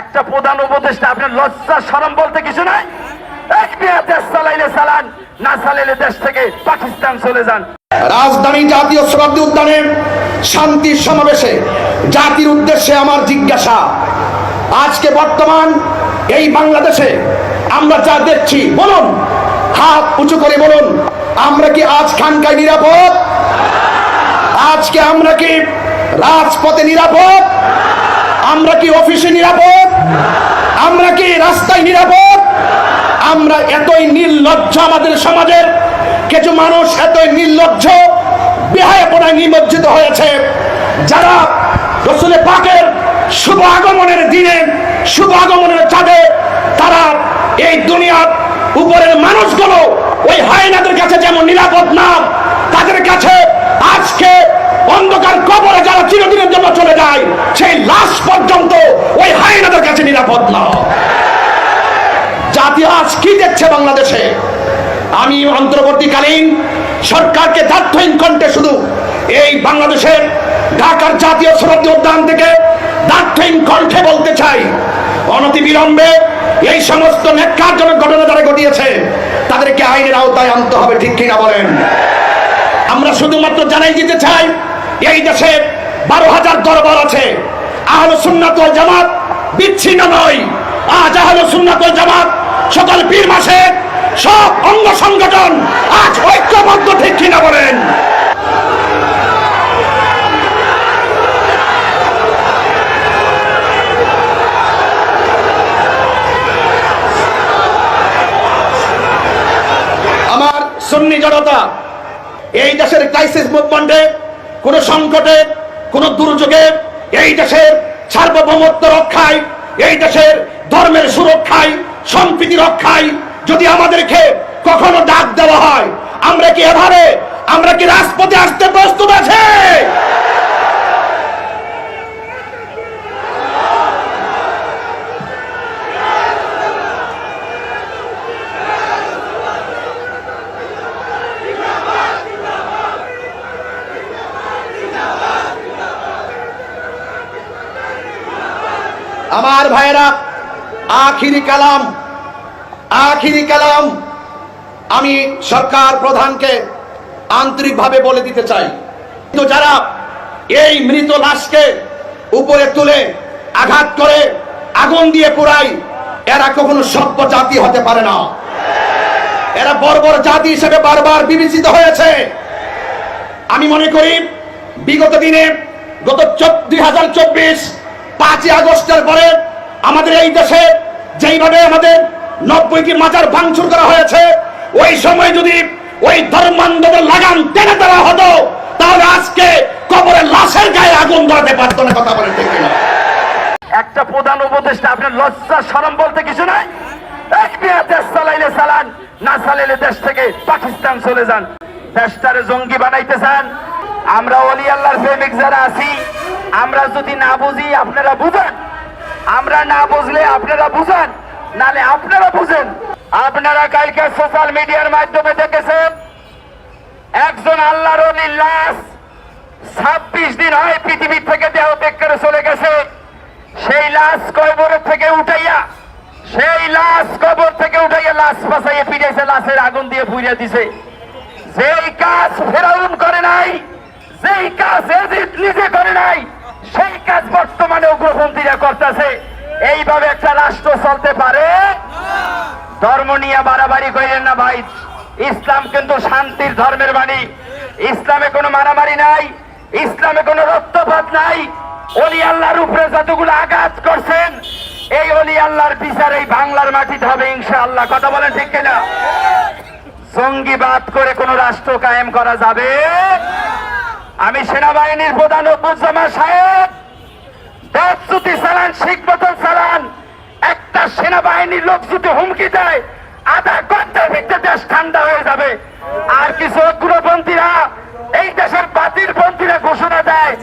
একটা প্রধান উপদেষ্টা আপনার লজ্জা সরম বলতে কিছু নাই? এক দেশ চালাইলে চালান, না চালাইলে দেশ থেকে পাকিস্তান চলে যান। রাজধানী জাতীয় উদ্যানে সমাবেশে জাতির উদ্দেশ্যে আমার জিজ্ঞাসা, আজকে বর্তমান এই বাংলাদেশে আমরা যা দেখছি, বলুন, হাত উঁচু করে বলুন, আমরা কি আজ খানকায় নিরাপদ? আজকে আমরা কি রাজপথে নিরাপদ? আমরা কি অফিসে নিরাপদ? আমরা কি রাস্তায় নিরাপদ? আমরা এতই নির্লজ্জ আমাদের সমাজের কিছু মানুষ এতই নির্লজ্জ, বেহায়াপনায় নিমজ্জিত হয়েছে। যারা রসুলের পাকের শুভ আগমনের দিনে, শুভ আগমনের চাঁদে তারা এই দুনিয়ার উপরের মানুষগুলো ওই হায়নাদের কাছে যেমন নিরাপদ না, তাদের কাছে আজকে অন্ধকার কবরে যারা চিরদিনের জন্য চলে যায়, সেই লাশ পর্যন্ত ওই হায়নাদের কাছে নিরাপদ না আজ কি দেখছে বাংলাদেশে? আমি অন্তর্বর্তীকালীন সরকারকে দার্থহীন কণ্ঠে শুধু এই বাংলাদেশের ঢাকার জাতীয় শরৎ উদ্যান থেকে দার্থহীন কণ্ঠে বলতে চাই। অনতি বিলম্বে এই সমস্ত ন্যাক্কারজনক ঘটনা যারা ঘটিয়েছে, তাদেরকে আইনের আওতায় আনতে হবে, ঠিক কিনা বলেন? আমরা শুধুমাত্র জানাই দিতে চাই, এই দেশে বারো হাজার দরবার আছে। আহল সুন্নাত জামাত বিচ্ছিন্ন নয়। আজ আহল সুন্নাত জামাত সকল পীর মাসে সব অঙ্গ সংগঠন আজ ঐক্যবদ্ধ, ঠিক কিনা বলেন? আমার সুন্নি জনতা, এই দেশের ক্রাইসিস মুভমেন্টে কোন সংকটে, কোন দুর্যোগে এই দেশের সার্বভৌমত্ব রক্ষায়, এই দেশের ধর্মের সুরক্ষায় সম্প্রীতি রক্ষায় যদি আমাদেরকে কখনো ডাক দেওয়া হয়, আমরা কি এভাবে আমরা কি রাজপথে আসতে প্রস্তুত আছে? আমার ভাইয়েরা আখিরি কালাম আখিরি কালাম আমি সরকার প্রধানকে আন্তরিকভাবে বলে দিতে চাই। কিন্তু যারা এই মৃত লাশকে উপরে তুলে আঘাত করে, আগুন দিয়ে পুরাই এরা কখনো সভ্য জাতি হতে পারে না। এরা বর্বর জাতি হিসেবে বারবার বিবেচিত হয়েছে। আমি মনে করি, বিগত দিনে গত দুই হাজার চব্বিশ, পাঁচই আগস্টের পরে আমাদের এই দেশে যেইভাবে আমাদের নব্বইটি মাজার ভাঙচুর করা হয়েছে, ওই সময় যদি ওই ধর্মান্ধদের লাগাম টেনে দেওয়া হতো, তাহলে আজকে কবরের লাশের গায়ে আগুন ধরাতে পারতো না কথা বলে ঠিক কিনা? একটা প্রধান উপদেষ্টা আপনার লজ্জা সরম বলতে কিছু নাই? এক দেশ চালাইলে চালান, না চালাইলে দেশ থেকে পাকিস্তান চলে যান। দেশটারে জঙ্গি বানাইতে চান আমরা অলি আল্লাহর প্রেমিক যারা আছি, আমরা যদি না বুঝি, আপনারা বুঝেন? আমরা না বুঝলে আপনারা বুঝেন, নালে আপনারা বুঝেন। আপনারা কালকে সোশ্যাল মিডিয়ার মাধ্যমে দেখেছেন, একজন আল্লাহর লাশ ছাব্বিশ দিন হয় পৃথিবীর থেকে দেহ ত্যাগ করে চলে গেছে। সেই লাশ কবরের থেকে উঠাইয়া, সেই লাশ কবর থেকে উঠাইয়া লাশ পাশাইয়া ফিরেছে, লাশের আগুন দিয়ে পুড়িয়ে দিছে। যেই কাজ ফেরাউন করে নাই, যেই কাজ এজিদ নিজে করে নাই সেই কাজ বর্তমানে উগ্রপন্থীরা করতেছে। এইভাবে একটা রাষ্ট্র চলতে পারে? ধর্ম নিয়ে বাড়াবাড়ি করেন না ভাই। ইসলাম কিন্তু শান্তির ধর্মের বাণী। ইসলামে কোনো মারামারি নাই, ইসলামে কোনো রক্তপাত নাই। অলি আল্লাহর উপরে যতগুলো আঘাত করছেন, এই অলি আল্লাহর বিচার এই বাংলার মাটিতে হবে ইনশাআল্লাহ। কথা বলেন ঠিক কিনা? জঙ্গিবাদ করে কোন রাষ্ট্র কায়েম করা যাবে? আমি সেনাবাহিনীর প্রধান অব্বুজ্জামা সাহেব। দেশ যদি চালান, শিখ মতন চালান। একটা সেনাবাহিনীর লোক যদি হুমকি দেয়, আধা ঘণ্টার ভিতরে দেশ ঠান্ডা হয়ে যাবে। আর কিছু অগ্রপন্থীরা, এই দেশের বাতিল পন্থীরা ঘোষণা দেয়,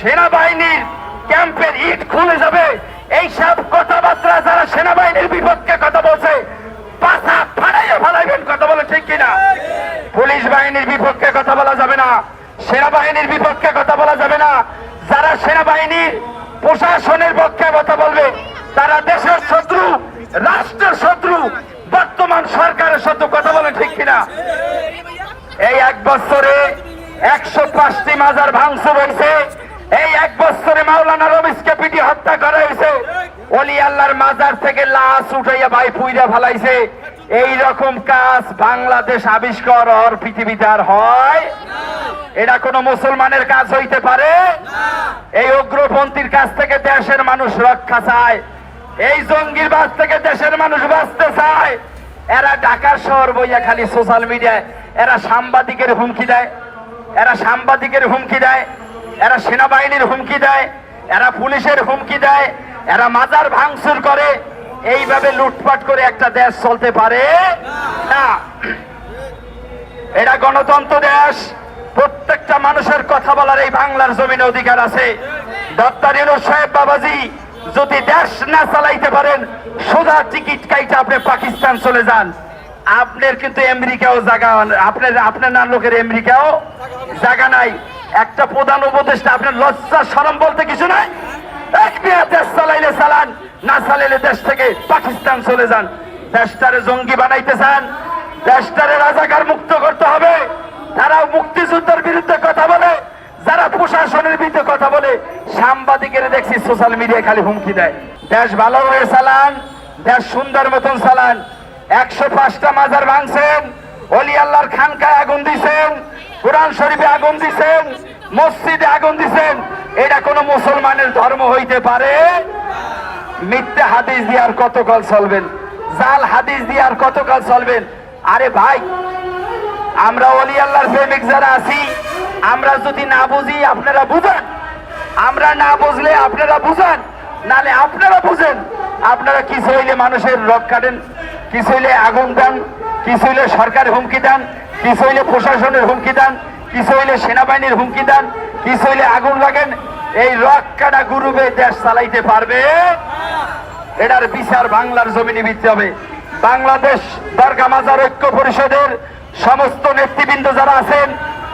সেনাবাহিনীর ক্যাম্পের ইট খুলে যাবে। এই সব কথাবার্তা যারা সেনাবাহিনীর বিপক্ষে কথা বলছে পাশা ফাড়াইয়া ফালাইবেন কথা বলে ঠিক কিনা? পুলিশ বাহিনীর বিপক্ষে কথা বলা যাবে না। সেনাবাহিনীর বিপক্ষে কথা বলা যাবে না। যারা সেনাবাহিনীর প্রশাসনের পক্ষে কথা বলবে, তারা দেশের শত্রু, রাষ্ট্রের শত্রু, বর্তমান সরকারের শত্রু কথা বলে ঠিক কিনা? এই এক বছরে একশো পাঁচটি মাজার ভাঙচুর হয়েছে। এই এক বছরে মাওলানা রমিজকে পিটি হত্যা করা হয়েছে। অলি আল্লাহর মাজার থেকে লাশ উঠাইয়া ভাই পুইরা ফালাইছে। এই রকম কাজ বাংলাদেশ আবিষ্কার হওয়ার পৃথিবীতে আর হয় এটা কোনো মুসলমানের কাজ হইতে পারে? এই উগ্রপন্থীর কাছ থেকে দেশের মানুষ রক্ষা চায়। এই জঙ্গির বাস থেকে দেশের মানুষ বাঁচতে চায়। এরা ঢাকার শহর বইয়া খালি সোশ্যাল মিডিয়ায় এরা সাংবাদিকের হুমকি দেয়। এরা সাংবাদিকের হুমকি দেয়। এরা সেনাবাহিনীর হুমকি দেয়। এরা পুলিশের হুমকি দেয়। এরা মাজার ভাঙচুর করে। এইভাবে লুটপাট করে একটা দেশ চলতে পারে? না। এটা গণতন্ত্র দেশ। বলার এই বাংলার জমিনে অধিকার আছে। সাহেব বাবাজি, যদি দেশ না চালাইতে পারেন, সোজা টিকিট কাইটা আপনি পাকিস্তান চলে যান। আপনার কিন্তু আমেরিকাও জায়গা আপনার আপনার না লোকের আমেরিকাও জায়গা নাই। একটা প্রধান উপদেষ্টা আপনার লজ্জা সরম বলতে কিছু নাই? দেশ চালাইলে চালান, না চালাইলে দেশ থেকে পাকিস্তান চলে যান। দেশটারে জঙ্গি বানাইতে চান, দেশটারে রাজাকার মুক্ত করতে হবে। তারা মুক্তিযুদ্ধের বিরুদ্ধে কথা বলে। যারা প্রশাসনের বিরুদ্ধে কথা বলে, সাংবাদিকের দেখছি সোশ্যাল মিডিয়ায় খালি হুমকি দেয়। দেশ ভালো হয়ে চালান, দেশ সুন্দর মতন চালান। একশো পাঁচটা মাজার ভাঙছেন, অলি আল্লাহর খানকায় আগুন দিছেন, কোরআন শরীফে আগুন দিছেন, মসজিদে আগুন দিছেন। এটা কোনো মুসলমানের ধর্ম হইতে পারে? মিথ্যা হাদিস দিয়ে আর কতকাল চলবেন? জাল হাদিস দিয়ে আর কতকাল চলবেন? আরে ভাই, আমরা অলি আল্লাহর প্রেমিক যারা আছি আমরা যদি না বুঝি, আপনারা বুঝান। আমরা না বুঝলে আপনারা বুঝান। নালে আপনারা বুঝেন, আপনারা কিছু হইলে মানুষের রক কাটেন কিছু হইলে আগুন দেন কিছু হইলে সরকার হুমকি দেন কিছু হইলে প্রশাসনের হুমকি দেন কিছু হইলে সেনাবাহিনীর হুমকি দেন কিছু হইলে আগুন লাগেন? এই রক কাটা গুরুবে দেশ চালাইতে পারবে? এটার বিচার বাংলার জমিনে দিতে হবে। বাংলাদেশ দরগা মাজার ঐক্য পরিষদের সমস্ত নেতৃবৃন্দ যারা আছেন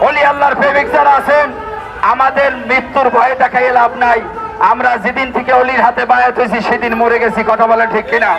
অলি আল্লাহর প্রেমিক যারা আছেন, আমাদের মৃত্যুর ভয়ে দেখাই লাভ নাই। আমরা যেদিন থেকে অলির হাতে বায়াত হয়েছি, সেদিন মরে গেছি, কথা বলেন ঠিক কিনা?